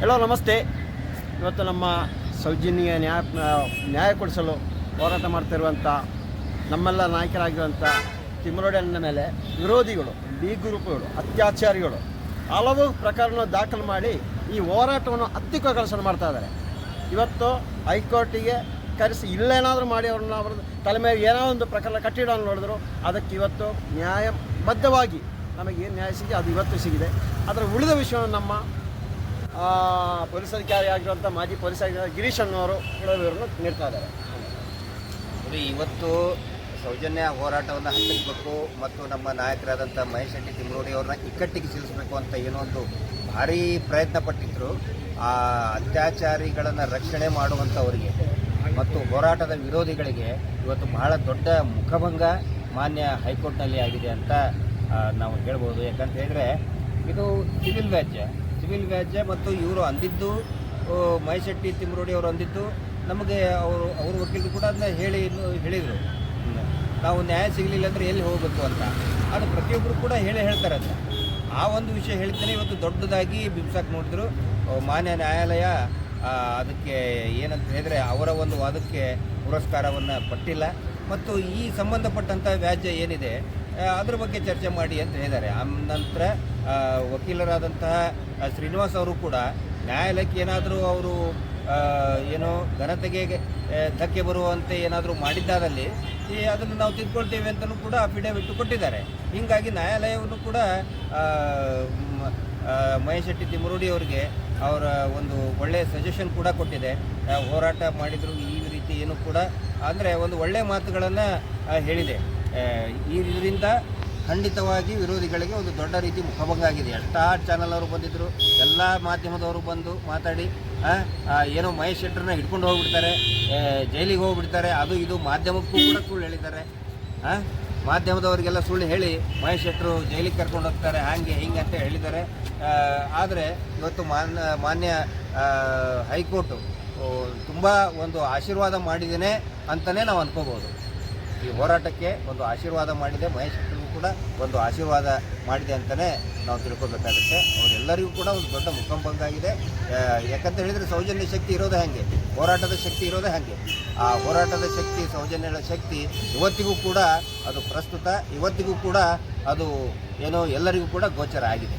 Hello ನಮಸ್ತೆ. ಇವತ್ತು ನಮ್ಮ ಸೌಜನ್ಯ ನ್ಯಾಯ ನ್ಯಾಯ ಕೊಡಿಸಲು ಹೋರಾಟ ಮಾಡ್ತಿರುವಂಥ ನಮ್ಮೆಲ್ಲ ನಾಯಕರಾಗಿರುವಂಥ ತಿಮ್ಮರೋಡನ ಮೇಲೆ ವಿರೋಧಿಗಳು, ಬಿ ಗ್ರೂಪ್ಗಳು, ಅತ್ಯಾಚಾರಿಗಳು ಹಲವು ಪ್ರಕರಣ ದಾಖಲು ಮಾಡಿ ಈ ಹೋರಾಟವನ್ನು ಹತ್ತಿಕ್ಕಗೊಳಿಸಲು ಮಾಡ್ತಾ ಇದ್ದಾರೆ. ಇವತ್ತು ಹೈಕೋರ್ಟಿಗೆ ಕರೆಸಿ ಇಲ್ಲೇನಾದರೂ ಮಾಡಿ ಅವ್ರನ್ನ ಅವ್ರ ತಲೆ ಮೇಲೆ ಏನೋ ಒಂದು ಪ್ರಕರಣ ಕಟ್ಟಿಡ ನೋಡಿದ್ರು. ಅದಕ್ಕೆ ಇವತ್ತು ನ್ಯಾಯಬದ್ಧವಾಗಿ ನಮಗೆ ಏನು ನ್ಯಾಯ ಸಿಗಿದೆ, ಅದು ಇವತ್ತು ಸಿಗಿದೆ. ಅದರ ಉಳಿದ ವಿಷಯವನ್ನು ನಮ್ಮ ಪೊಲೀಸ್ ಅಧಿಕಾರಿ ಆಗಿರುವಂಥ ಮಾಜಿ ಪೊಲೀಸ್ ಅಧಿಕಾರಿ ಗಿರೀಶ್ ಅನ್ನೋರು ಕೂಡ ವಿವರನ್ನು ನೀಡ್ತಾ ಇದ್ದಾರೆ. ಇವತ್ತು ಸೌಜನ್ಯ ಹೋರಾಟವನ್ನು ಹತ್ತಿಸಬೇಕು ಮತ್ತು ನಮ್ಮ ನಾಯಕರಾದಂಥ ಮಹೇಶ್ ಶೆಟ್ಟಿ ಅವ್ರನ್ನ ಇಕ್ಕಟ್ಟಿಗೆ ಸಿಲ್ಲಿಸಬೇಕು ಅಂತ ಏನೋ ಒಂದು ಭಾರಿ ಪ್ರಯತ್ನ ಪಟ್ಟಿದ್ರು. ಆ ಅತ್ಯಾಚಾರಿಗಳನ್ನು ರಕ್ಷಣೆ ಮಾಡುವಂಥವರಿಗೆ ಮತ್ತು ಹೋರಾಟದ ವಿರೋಧಿಗಳಿಗೆ ಇವತ್ತು ಬಹಳ ದೊಡ್ಡ ಮುಖಭಂಗ ಮಾನ್ಯ ಹೈಕೋರ್ಟ್ನಲ್ಲಿ ಆಗಿದೆ ಅಂತ ನಾವು ಹೇಳ್ಬೋದು. ಯಾಕಂತ ಹೇಳಿದ್ರೆ, ಇದು ಸಿವಿಲ್ ವ್ಯಾಜ್ಯ ಸಿವಿಲ್ ವ್ಯಾಜ್ಯ ಮತ್ತು ಇವರು ಅಂದಿದ್ದು ಮಹಿಶೆಟ್ಟಿ ತಿಮ್ರೋಡಿ ಅವರು ಅಂದಿದ್ದು, ನಮಗೆ ಅವರು, ಅವ್ರ ವಕೀಲರು ಕೂಡ ಅದನ್ನ ಹೇಳಿ, ಹೇಳಿದರು. ನಾವು ನ್ಯಾಯ ಸಿಗಲಿಲ್ಲ ಅಂದರೆ ಎಲ್ಲಿ ಹೋಗಬೇಕು ಅಂತ. ಅದು ಪ್ರತಿಯೊಬ್ಬರು ಕೂಡ ಹೇಳಿ ಹೇಳ್ತಾರೆ ಅಂತ ಆ ಒಂದು ವಿಷಯ ಹೇಳ್ತೇನೆ, ಇವತ್ತು ದೊಡ್ಡದಾಗಿ ಬಿಂಸಾಕ್ ನೋಡಿದ್ರು. ಮಾನ್ಯ ನ್ಯಾಯಾಲಯ ಅದಕ್ಕೆ ಏನಂತ ಹೇಳಿದರೆ ಅವರ ಒಂದು ವಾದಕ್ಕೆ ಪುರಸ್ಕಾರವನ್ನು ಪಟ್ಟಿಲ್ಲ. ಮತ್ತು ಈ ಸಂಬಂಧಪಟ್ಟಂಥ ವ್ಯಾಜ್ಯ ಏನಿದೆ ಅದ್ರ ಬಗ್ಗೆ ಚರ್ಚೆ ಮಾಡಿ ಅಂತ ಹೇಳಿದ್ದಾರೆ. ಆ ನಂತರ ವಕೀಲರಾದಂತಹ ಶ್ರೀನಿವಾಸ್ ಅವರು ಕೂಡ ನ್ಯಾಯಾಲಯಕ್ಕೆ ಏನಾದರೂ ಅವರು ಏನೋ ಘನತೆಗೆ ಧಕ್ಕೆ ಬರುವಂತೆ ಏನಾದರೂ ಮಾಡಿದ್ದಾದಲ್ಲಿ, ಈ ಅದನ್ನು ನಾವು ತಿದ್ಕೊಳ್ತೇವೆ ಅಂತಲೂ ಕೂಡ ಅಫಿಡೇವಿಟ್ ಕೊಟ್ಟಿದ್ದಾರೆ. ಹೀಗಾಗಿ ನ್ಯಾಯಾಲಯವನ್ನು ಕೂಡ ಮಹೇಶ್ ಶೆಟ್ಟಿ ತಿಮುರುಡಿ ಅವರಿಗೆ ಅವರ ಒಂದು ಒಳ್ಳೆಯ ಸಜೆಷನ್ ಕೂಡ ಕೊಟ್ಟಿದೆ. ಹೋರಾಟ ಮಾಡಿದ್ರು, ಈ ರೀತಿ ಏನು ಕೂಡ, ಅಂದರೆ ಒಂದು ಒಳ್ಳೆಯ ಮಾತುಗಳನ್ನು ಹೇಳಿದೆ. ಇದರಿಂದ ಖಂಡಿತವಾಗಿ ವಿರೋಧಿಗಳಿಗೆ ಒಂದು ದೊಡ್ಡ ರೀತಿ ಮುಖಭಂಗ ಆಗಿದೆ. ಎಷ್ಟಾ ಚಾನಲ್ ಅವರು ಬಂದಿದ್ದರು ಎಲ್ಲ ಮಾಧ್ಯಮದವರು ಬಂದು ಮಾತಾಡಿ ಏನೋ ಮಹೇಶ್ ಶೆಟ್ಟರ್ನ ಹಿಡ್ಕೊಂಡು ಹೋಗ್ಬಿಡ್ತಾರೆ ಜೈಲಿಗೆ ಹೋಗ್ಬಿಡ್ತಾರೆ, ಅದು ಇದು ಮಾಧ್ಯಮಕ್ಕೂ ಕೂಡ ಸುಳ್ಳು ಹೇಳಿದ್ದಾರೆ. ಹಾಂ ಮಾಧ್ಯಮದವರಿಗೆಲ್ಲ ಸುಳ್ಳು ಹೇಳಿ ಮಹೇಶ್ ಶೆಟ್ಟರು ಜೈಲಿಗೆ ಕರ್ಕೊಂಡು ಹೋಗ್ತಾರೆ, ಹಾಗೆ ಹಿಂಗೆ ಅಂತ ಹೇಳಿದ್ದಾರೆ. ಆದರೆ ಇವತ್ತು ಮಾನ್ಯ ಮಾನ್ಯ ಹೈಕೋರ್ಟು ತುಂಬ ಒಂದು ಆಶೀರ್ವಾದ ಮಾಡಿದ್ದೇನೆ ಅಂತಲೇ ನಾವು ಅನ್ಕೋಬೋದು ಈ ಹೋರಾಟಕ್ಕೆ ಒಂದು ಆಶೀರ್ವಾದ ಮಾಡಿದೆ. ಮಹೇಶ್ ಕೂಡ ಒಂದು ಆಶೀರ್ವಾದ ಮಾಡಿದೆ ಅಂತಲೇ ನಾವು ತಿಳ್ಕೊಬೇಕಾಗುತ್ತೆ. ಅವರೆಲ್ಲರಿಗೂ ಕೂಡ ಒಂದು ದೊಡ್ಡ ಮುಖಂಬಂಗಾಗಿದೆ ಯಾಕಂತ ಹೇಳಿದರೆ ಸೌಜನ್ಯ ಶಕ್ತಿ ಇರೋದೇ ಹಾಗೆ. ಹೋರಾಟದ ಶಕ್ತಿ ಇರೋದೇ ಹಾಗೆ. ಆ ಹೋರಾಟದ ಶಕ್ತಿ ಸೌಜನ್ಯಗಳ ಶಕ್ತಿ ಇವತ್ತಿಗೂ ಕೂಡ ಅದು ಪ್ರಸ್ತುತ, ಇವತ್ತಿಗೂ ಕೂಡ ಅದು ಏನೋ ಎಲ್ಲರಿಗೂ ಕೂಡ ಗೋಚರ ಆಗಿದೆ.